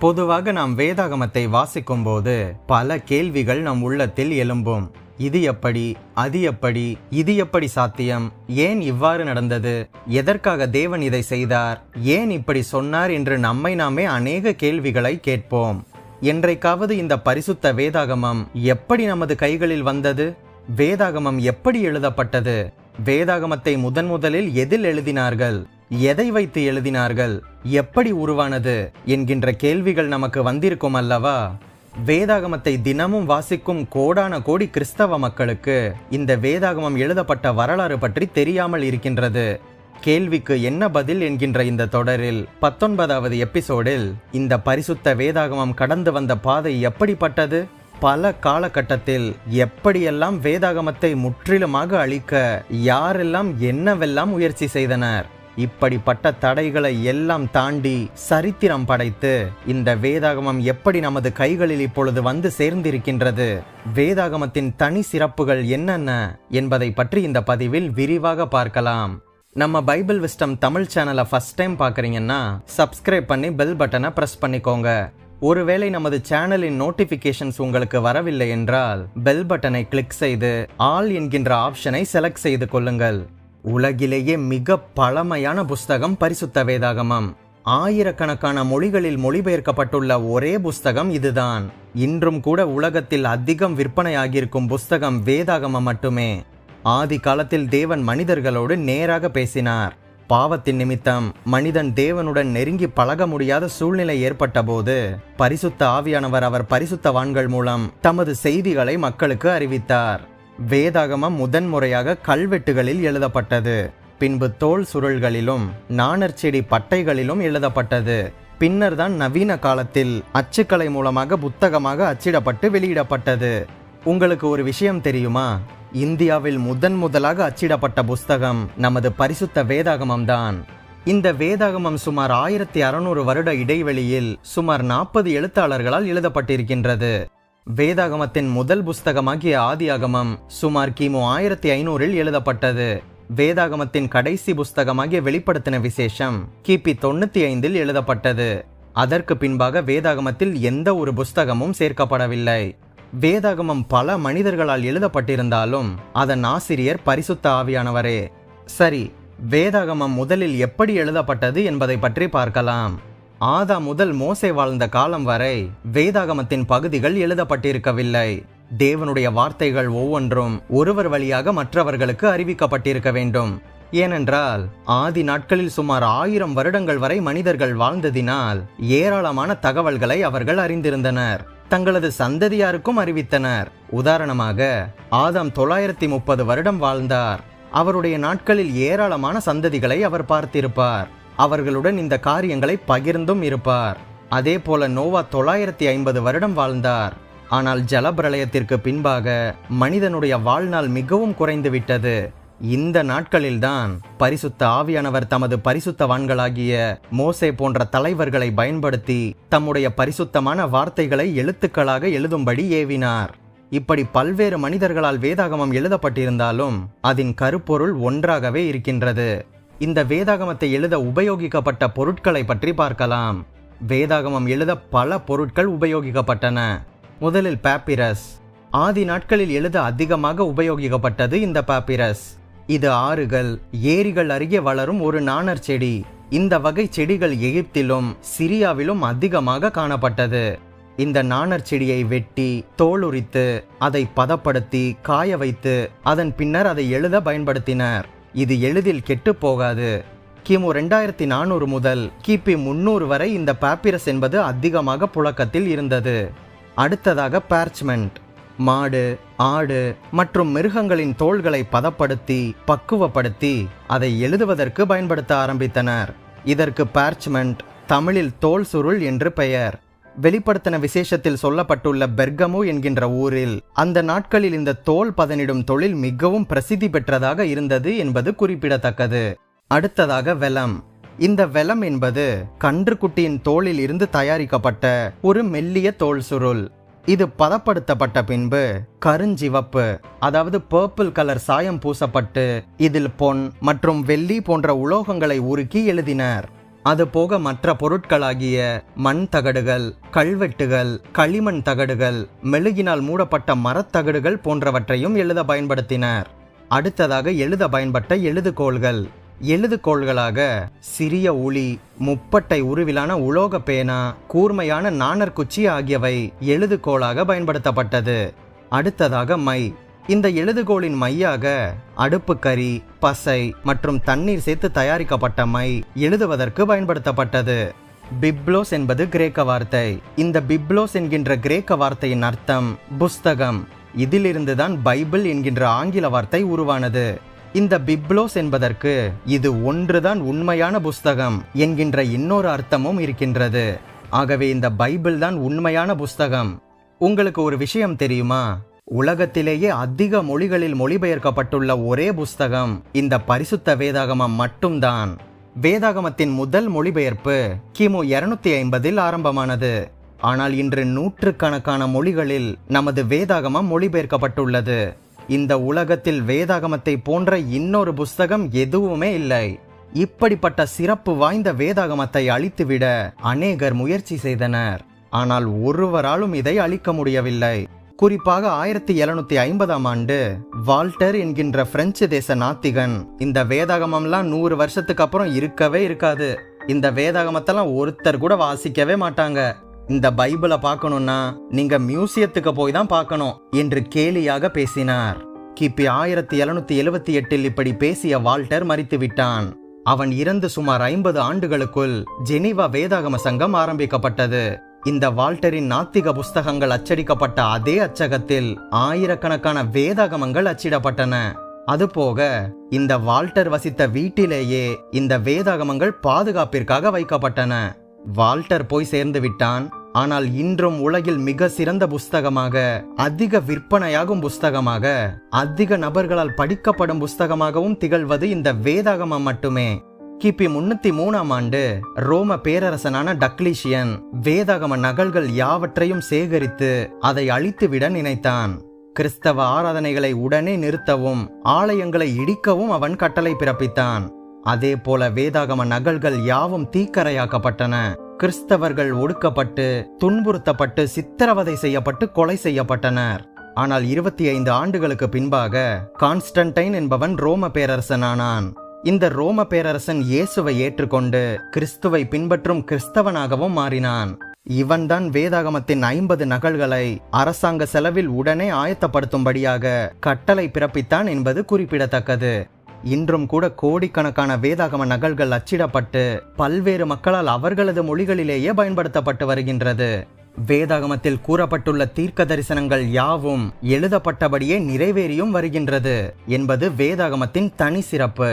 பொதுவாக நாம் வேதாகமத்தை வாசிக்கும்போது பல கேள்விகள் நம் உள்ளத்தில் எழும்பும். இது எப்படி அது எப்படி இது எப்படி சாத்தியம் ஏன் இவ்வாறு நடந்தது எதற்காக தேவன் இதை செய்தார் ஏன் இப்படி சொன்னார் என்று நம்மை நாமே அநேக கேள்விகளை கேட்போம். என்றைக்காவது இந்த பரிசுத்த வேதாகமம் எப்படி நமது கைகளில் வந்தது? வேதாகமம் எப்படி எழுதப்பட்டது? வேதாகமத்தை முதன் முதலில் எதில் எழுதினார்கள்? எதை வைத்து எழுதினார்கள்? எப்படி உருவானது? என்கின்ற கேள்விகள் நமக்கு வந்திருக்கும் அல்லவா? வேதாகமத்தை தினமும் வாசிக்கும் கோடான கோடி கிறிஸ்தவ மக்களுக்கு இந்த வேதாகமம் எழுதப்பட்ட வரலாறு பற்றி தெரியாமல் இருக்கின்றது. கேள்விக்கு என்ன பதில் என்கின்ற இந்த தொடரில் பத்தொன்பதாவது எபிசோடில் இந்த பரிசுத்த வேதாகமம் கடந்து வந்த பாதை எப்படிப்பட்டது? பல காலகட்டத்தில் எப்படியெல்லாம் வேதாகமத்தை முற்றிலுமாக அழிக்க யாரெல்லாம் என்னவெல்லாம் முயற்சி செய்தனர்? இப்படிப்பட்ட தடைகளை எல்லாம் தாண்டி சரித்திரம் படைத்து இந்த வேதாகமம் எப்படி நமது கைகளில் இப்பொழுது வந்து சேர்ந்திருக்கின்றது? வேதாகமத்தின் தனி சிறப்புகள் என்னென்ன என்பதை பற்றி இந்த பதிவில் விரிவாக பார்க்கலாம். நம்ம பைபிள் விஸ்டம் தமிழ் சேனலை ஃபர்ஸ்ட் டைம் பார்க்குறீங்கன்னா சப்ஸ்கிரைப் பண்ணி பெல் பட்டனை ப்ரெஸ் பண்ணிக்கோங்க. ஒருவேளை நமது சேனலின் நோட்டிஃபிகேஷன்ஸ் உங்களுக்கு வரவில்லை என்றால் பெல் பட்டனை கிளிக் செய்து ஆல் என்கின்ற ஆப்ஷனை செலக்ட் செய்து கொள்ளுங்கள். உலகிலேயே மிக பழமையான புஸ்தகம் பரிசுத்த வேதாகமம். ஆயிரக்கணக்கான மொழிகளில் மொழிபெயர்க்கப்பட்டுள்ள ஒரே புஸ்தகம் இதுதான். இன்றும் கூட உலகத்தில் அதிகம் விற்பனையாகியிருக்கும் புஸ்தகம் வேதாகமம் மட்டுமே. ஆதி காலத்தில் தேவன் மனிதர்களோடு நேராக பேசினார். பாவத்தின் நிமித்தம் மனிதன் தேவனுடன் நெருங்கி பழக முடியாத சூழ்நிலை ஏற்பட்டபோது பரிசுத்த ஆவியானவர் அவர் பரிசுத்தவான்கள் மூலம் தமது செய்திகளை மக்களுக்கு அறிவித்தார். வேதாகமம் முதன்முறையாக கல்வெட்டுகளில் எழுதப்பட்டது. பின்பு தோல் சுருள்களிலும் நாணர்ச்செடி பட்டைகளிலும் எழுதப்பட்டது. பின்னர் தான் நவீன காலத்தில் அச்சுக்கலை மூலமாக புத்தகமாக அச்சிடப்பட்டு வெளியிடப்பட்டது. உங்களுக்கு ஒரு விஷயம் தெரியுமா? இந்தியாவில் முதன் முதலாக அச்சிடப்பட்ட புஸ்தகம் நமது பரிசுத்த வேதாகமம் தான். இந்த வேதாகமம் சுமார் ஆயிரத்தி அறுநூறு வருட இடைவெளியில் சுமார் நாற்பது எழுத்தாளர்களால் எழுதப்பட்டிருக்கின்றது. வேதாகமத்தின் முதல் புஸ்தகமாகிய ஆதியாகமம் சுமார் கிமு ஆயிரத்தி ஐநூறில் எழுதப்பட்டது. வேதாகமத்தின் கடைசி புஸ்தகமாகிய வெளிப்படுத்தின விசேஷம் கிபி தொண்ணூத்தி ஐந்தில் எழுதப்பட்டது. அதற்கு பின்பாக வேதாகமத்தில் எந்த ஒரு புஸ்தகமும் சேர்க்கப்படவில்லை. வேதாகமம் பல மனிதர்களால் எழுதப்பட்டிருந்தாலும் அதன் ஆசிரியர் பரிசுத்த ஆவியானவரே. சரி வேதாகமம் முதலில் எப்படி எழுதப்பட்டது என்பதை பற்றி பார்க்கலாம். ஆதா முதல் மோசை வாழ்ந்த காலம் வரை வேதாகமத்தின் பகுதிகள் எழுதப்பட்டிருக்கவில்லை. தேவனுடைய வார்த்தைகள் ஒவ்வொன்றும் ஒருவர் வழியாக மற்றவர்களுக்கு அறிவிக்கப்பட்டிருக்க வேண்டும். ஏனென்றால் ஆதி நாட்களில் சுமார் ஆயிரம் வருடங்கள் வரை மனிதர்கள் வாழ்ந்ததினால் ஏராளமான தகவல்களை அவர்கள் அறிந்திருந்தனர். தங்களது சந்ததியாருக்கும் அறிவித்தனர். உதாரணமாக ஆதாம் தொள்ளாயிரத்தி முப்பது வருடம் வாழ்ந்தார். அவருடைய நாட்களில் ஏராளமான சந்ததிகளை அவர் பார்த்திருப்பார். அவர்களுடன் இந்த காரியங்களை பகிர்ந்தும் இருப்பார். அதே போல நோவா தொள்ளாயிரத்தி ஐம்பது வருடம் வாழ்ந்தார். ஆனால் ஜலப்பிரளயத்திற்கு பின்பாக மனிதனுடைய வாழ்நாள் மிகவும் குறைந்துவிட்டது. இந்த நாட்களில்தான் பரிசுத்த ஆவியானவர் தமது பரிசுத்தவான்களாகிய மோசே போன்ற தலைவர்களை பயன்படுத்தி தம்முடைய பரிசுத்தமான வார்த்தைகளை எழுத்துக்களாக எழுதும்படி ஏவினார். இப்படி பல்வேறு மனிதர்களால் வேதாகமம் எழுதப்பட்டிருந்தாலும் அதன் கருப்பொருள் ஒன்றாகவே இருக்கின்றது. இந்த வேதாகமத்தை எழுத உபயோகிக்கப்பட்ட பொருட்களை பற்றி பார்க்கலாம். வேதாகமம் எழுத பல பொருட்கள் உபயோகிக்கப்பட்டன. முதலில் பேப்பிரஸ் ஆதி நாட்களில் எழுத அதிகமாக உபயோகிக்கப்பட்டது இந்த பாப்பிரஸ் இது ஆறுகள் ஏரிகள் அருகே வளரும் ஒரு நாணர் செடி. இந்த வகை செடிகள் எகிப்திலும் சிரியாவிலும் அதிகமாக காணப்பட்டது. இந்த நாணர் செடியை வெட்டி தோலுரித்து அதை பதப்படுத்தி காய வைத்து அதன் பின்னர் அதை எழுத பயன்படுத்தினர். இது எளிதில் கெட்டுப்போகாது. கிமு ரெண்டாயிரத்தி நானூறு முதல் கிபி முன்னூறு வரை இந்த பாப்பிரஸ் என்பது அதிகமாக புழக்கத்தில் இருந்தது. அடுத்ததாக பேர்ச்மெண்ட். மாடு ஆடு மற்றும் மிருகங்களின் தோள்களை பதப்படுத்தி பக்குவப்படுத்தி அதை எழுதுவதற்கு பயன்படுத்த ஆரம்பித்தனர். இதற்கு பேர்ச்மெண்ட் தமிழில் தோல் சுருள் என்று பெயர். வெளிப்படுத்தின விசேஷத்தில் சொல்லப்பட்டுள்ள பெர்கமு என்கின்ற ஊரில் அந்த நாட்களில் இந்த தோல் பதனிடும் தொழில் மிகவும் பிரசித்தி பெற்றதாக இருந்தது என்பது குறிப்பிடத்தக்கது. அடுத்ததாக வெலம். இந்த வெலம் என்பது கன்றுக்குட்டியின் தோளில் இருந்து தயாரிக்கப்பட்ட ஒரு மெல்லிய தோல் சுருள். இது பதப்படுத்தப்பட்ட பின்பு கருஞ்சிவப்பு அதாவது பர்பிள் கலர் சாயம் பூசப்பட்டு இதில் பொன் மற்றும் வெள்ளி போன்ற உலோகங்களை உருக்கி எழுதினர். அதுபோக மற்ற பொருட்களாகிய மண் தகடுகள் கல்வெட்டுகள் களிமண் தகடுகள் மெழுகினால் மூடப்பட்ட மரத்தகடுகள் போன்றவற்றையும் எழுத பயன்படுத்தினர். அடுத்ததாக எழுத பயன்பட்ட எழுதுகோள்கள். எழுதுகோள்களாக சிறிய உளி முப்பட்டை உருவிலான உலோக பேனா கூர்மையான நாணற்குச்சி ஆகியவை எழுதுகோளாக பயன்படுத்தப்பட்டது. அடுத்ததாக மை. இந்த எழுதுகோளின் மையாக அடுப்புக்கரி பசை மற்றும் தண்ணீர் சேர்த்து தயாரிக்கப்பட்ட மை எழுதுவதற்கு பயன்படுத்தப்பட்டது. பிப்ளோஸ் என்பது கிரேக்க வார்த்தை. இந்த பிப்ளோஸ் என்கின்ற கிரேக்க வார்த்தையின் அர்த்தம் புஸ்தகம். இதிலிருந்துதான் பைபிள் என்கின்ற ஆங்கில வார்த்தை உருவானது. இந்த பிப்ளோஸ் என்பதற்கு இது ஒன்றுதான் உண்மையான புஸ்தகம் என்கின்ற இன்னொரு அர்த்தமும் இருக்கின்றது. ஆகவே இந்த பைபிள் தான் உண்மையான புஸ்தகம். உங்களுக்கு ஒரு விஷயம் தெரியுமா? உலகத்திலேயே அதிக மொழிகளில் மொழிபெயர்க்கப்பட்டுள்ள ஒரே புஸ்தகம். இந்த பரிசுத்த வேதாகமம் மட்டும்தான். வேதாகமத்தின் முதல் மொழிபெயர்ப்பு கிமு இருநூத்தி ஐம்பதில் ஆரம்பமானது. ஆனால் இன்று நூற்றுக்கணக்கான மொழிகளில் நமது வேதாகமம் மொழிபெயர்க்கப்பட்டுள்ளது. இந்த உலகத்தில் வேதாகமத்தை போன்ற இன்னொரு புஸ்தகம் எதுவுமே இல்லை. இப்படிப்பட்ட சிறப்பு வாய்ந்த வேதாகமத்தை அழித்துவிட அநேகர் முயற்சி செய்தனர். ஆனால் ஒருவராலும் இதை அழிக்க முடியவில்லை. குறிப்பாக ஆயிரத்தி எழுநூத்தி ஐம்பதாம் ஆண்டு வால்டர் என்கின்ற பிரெஞ்சு தேச நாத்திகன் இந்த வேதாகமம்லாம் நூறு வருஷத்துக்கு அப்புறம் இருக்கவே இருக்காது. இந்த வேதாகமத்தெல்லாம் ஒருத்தர் கூட வாசிக்கவே மாட்டாங்க. இந்த பைபிளை பார்க்கணும்னா நீங்க மியூசியத்துக்கு போய் தான் பார்க்கணும் என்று கேலியாக பேசினார். கிபி ஆயிரத்தி எழுநூத்தி எழுவத்தி எட்டில் இப்படி பேசிய வால்டர் மறித்து விட்டான். அவன் இறந்து சுமார் ஐம்பது ஆண்டுகளுக்குள் ஜெனீவா வேதாகம சங்கம் ஆரம்பிக்கப்பட்டது. இந்த வால்டரின் நாத்திக புஸ்தகங்கள் அச்சடிக்கப்பட்ட அதே அச்சகத்தில் ஆயிரக்கணக்கான வேதாகமங்கள் அச்சிடப்பட்டன. அதுபோக இந்த வால்டர் வசித்த வீட்டிலேயே இந்த வேதாகமங்கள் பாதுகாப்பிற்காக வைக்கப்பட்டன. வால்டர் போய் சேர்ந்து விட்டான். ஆனால் இன்றும் உலகில் மிக சிறந்த புஸ்தகமாக அதிக விற்பனையாகும் புஸ்தகமாக அதிக நபர்களால் படிக்கப்படும் புஸ்தகமாகவும் திகழ்வது இந்த வேதாகமம் மட்டுமே. கிபி முன்னூத்தி மூணாம் ஆண்டு ரோம பேரரசனான டக்லீஷியன் வேதாகம நகல்கள் யாவற்றையும் சேகரித்து அதை அழித்துவிட நினைத்தான். கிறிஸ்தவ ஆராதனைகளை உடனே நிறுத்தவும் ஆலயங்களை இடிக்கவும் அவன் கட்டளை பிறப்பித்தான். அதே போல வேதாகம நகல்கள் யாவும் தீக்கரையாக்கப்பட்டன. கிறிஸ்தவர்கள் ஒடுக்கப்பட்டு துன்புறுத்தப்பட்டு சித்திரவதை செய்யப்பட்டு கொலை செய்யப்பட்டனர். ஆனால் இருபத்தி ஐந்து ஆண்டுகளுக்கு பின்பாக கான்ஸ்டன்டைன் என்பவன் ரோம பேரரசனானான். இந்த ரோம பேரரசன் இயேசுவை ஏற்றுக்கொண்டு கிறிஸ்துவை பின்பற்றும் கிறிஸ்தவனாகவும் மாறினான். இவன்தான் வேதாகமத்தின் ஐம்பது நகல்களை அரசாங்க செலவில் உடனே ஆயத்தப்படுத்தும்படியாக கட்டளை பிறப்பித்தான் என்பது குறிப்பிடத்தக்கது. இன்றும் கூட கோடிக்கணக்கான வேதாகம நகல்கள் அச்சிடப்பட்டு பல்வேறு மக்களால் அவர்களது மொழிகளிலேயே பயன்படுத்தப்பட்டு வருகின்றது. வேதாகமத்தில் கூறப்பட்டுள்ள தீர்க்க தரிசனங்கள் யாவும் எழுதப்பட்டபடியே நிறைவேறியும் வருகின்றது என்பது வேதாகமத்தின் தனி சிறப்பு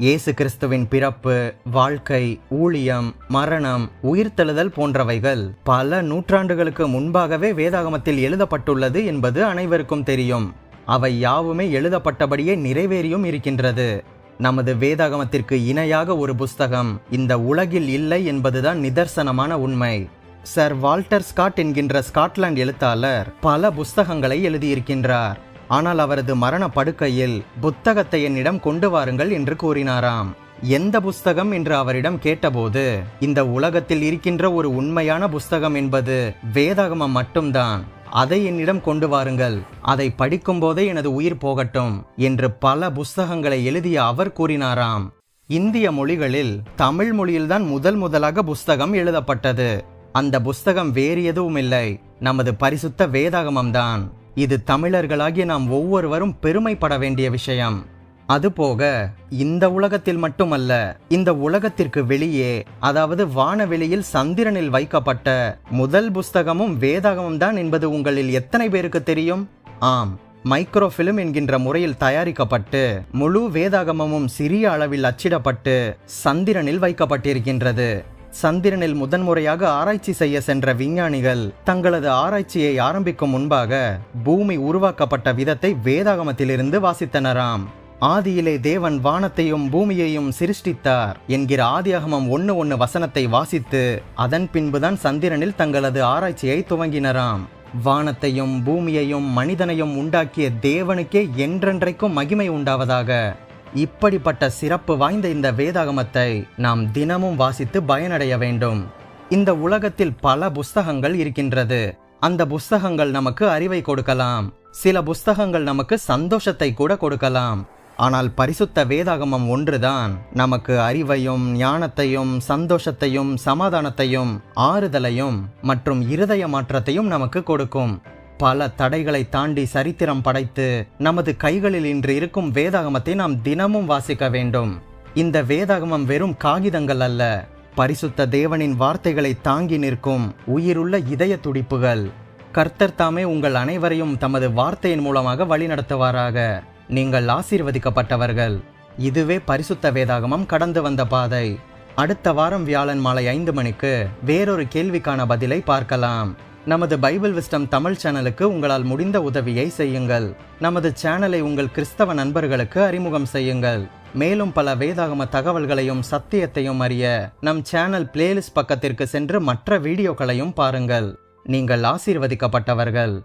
இயேசு கிறிஸ்துவின் பிறப்பு வாழ்க்கை ஊழியம் மரணம் உயிர்த்தெழுதல் போன்றவைகள் பல நூற்றாண்டுகளுக்கு முன்பாகவே வேதாகமத்தில் எழுதப்பட்டுள்ளது என்பது அனைவருக்கும் தெரியும். அவை யாவுமே எழுதப்பட்டபடியே நிறைவேறியும் இருக்கின்றது. நமது வேதாகமத்திற்கு இணையாக ஒரு புஸ்தகம் இந்த உலகில் இல்லை என்பதுதான் நிதர்சனமான உண்மை. சர் வால்டர் ஸ்காட் என்கின்ற ஸ்காட்லாந்து எழுத்தாளர் பல புஸ்தகங்களை எழுதியிருக்கின்றார். ஆனால் அவரது மரண படுக்கையில் புத்தகத்தை என்னிடம் கொண்டு வாருங்கள் என்று கூறினாராம். எந்த புஸ்தகம் என்று அவரிடம் கேட்டபோது இந்த உலகத்தில் இருக்கின்ற ஒரு உண்மையான புஸ்தகம் என்பது வேதாகமம் மட்டும்தான். அதை என்னிடம் கொண்டு வாருங்கள். அதை படிக்கும் போதே எனது உயிர் போகட்டும் என்று பல புஸ்தகங்களை எழுதிய அவர் கூறினாராம். இந்திய மொழிகளில் தமிழ் மொழியில்தான் முதல் முதலாக புஸ்தகம் எழுதப்பட்டது. அந்த புஸ்தகம் வேறு எதுவும் இல்லை நமது பரிசுத்த வேதாகமம்தான். இது தமிழர்களாகிய நாம் ஒவ்வொருவரும் பெருமைப்பட வேண்டிய விஷயம். அதுபோக இந்த உலகத்தில் மட்டுமல்ல இந்த உலகத்திற்கு வெளியே அதாவது வானவெளியில் சந்திரனில் வைக்கப்பட்ட முதல் புஸ்தகமும் வேதாகமும் தான் என்பது உங்களில் எத்தனை பேருக்கு தெரியும்? ஆம் மைக்ரோஃபிலிம் என்கின்ற முறையில் தயாரிக்கப்பட்டு முழு வேதாகமமும் சிறிய அளவில் அச்சிடப்பட்டு சந்திரனில் வைக்கப்பட்டிருக்கின்றது. சந்திரனில் முதன்முறையாக ஆராய்ச்சி செய்ய சென்ற விஞ்ஞானிகள் தங்களது ஆராய்ச்சியை ஆரம்பிக்கும் முன்பாக பூமி உருவாக்கப்பட்ட விதத்தை வேதாகமத்திலிருந்து வாசித்தனராம். ஆதியிலே தேவன் வானத்தையும் பூமியையும் சிருஷ்டித்தார் என்கிற ஆதியாகமம் ஒன்னு ஒன்னு வசனத்தை வாசித்து அதன் பின்புதான் சந்திரனில் தங்களது ஆராய்ச்சியை துவங்கினராம். வானத்தையும் பூமியையும் மனிதனையும் உண்டாக்கிய தேவனுக்கே என்றென்றைக்கும் மகிமை உண்டாவதாக இப்படிப்பட்ட சிறப்பு வாய்ந்த இந்த வேதாகமத்தை நாம் தினமும் வாசித்து பயனடைய வேண்டும். இந்த உலகத்தில் பல புஸ்தகங்கள் இருக்கின்றது. அந்த புஸ்தகங்கள் நமக்கு அறிவை கொடுக்கலாம். சில புஸ்தகங்கள் நமக்கு சந்தோஷத்தை கூட கொடுக்கலாம். ஆனால் பரிசுத்த வேதாகமம் ஒன்றுதான். நமக்கு அறிவையும் ஞானத்தையும் சந்தோஷத்தையும் சமாதானத்தையும் ஆறுதலையும் மற்றும் இருதய மாற்றத்தையும் நமக்கு கொடுக்கும். பல தடைகளை தாண்டி சரித்திரம் படைத்து நமது கைகளில் இன்று இருக்கும் வேதாகமத்தை நாம் தினமும் வாசிக்க வேண்டும். இந்த வேதாகமம் வெறும் காகிதங்கள் அல்ல. பரிசுத்த தேவனின் வார்த்தைகளை தாங்கி நிற்கும் உயிருள்ள இதய துடிப்புகள். கர்த்தர் தாமே உங்கள் அனைவரையும் தமது வார்த்தையின் மூலமாக வழிநடத்துவாராக. நீங்கள் ஆசீர்வதிக்கப்பட்டவர்கள். இதுவே பரிசுத்த வேதாகமம் கடந்து வந்த பாதை. அடுத்த வாரம் வியாழன் மாலை ஐந்து மணிக்கு வேறொரு கேள்விக்கான பதிலை பார்க்கலாம். நமது பைபிள் விஸ்டம் தமிழ் சேனலுக்கு உங்களால் முடிந்த உதவியை செய்யுங்கள். நமது சேனலை உங்கள் கிறிஸ்தவ நண்பர்களுக்கு அறிமுகம் செய்யுங்கள். மேலும் பல வேதாகம தகவல்களையும் சத்தியத்தையும் அறிய நம் சேனல் பிளேலிஸ்ட் பக்கத்திற்கு சென்று மற்ற வீடியோக்களையும் பாருங்கள். நீங்கள் ஆசீர்வதிக்கப்பட்டவர்கள்.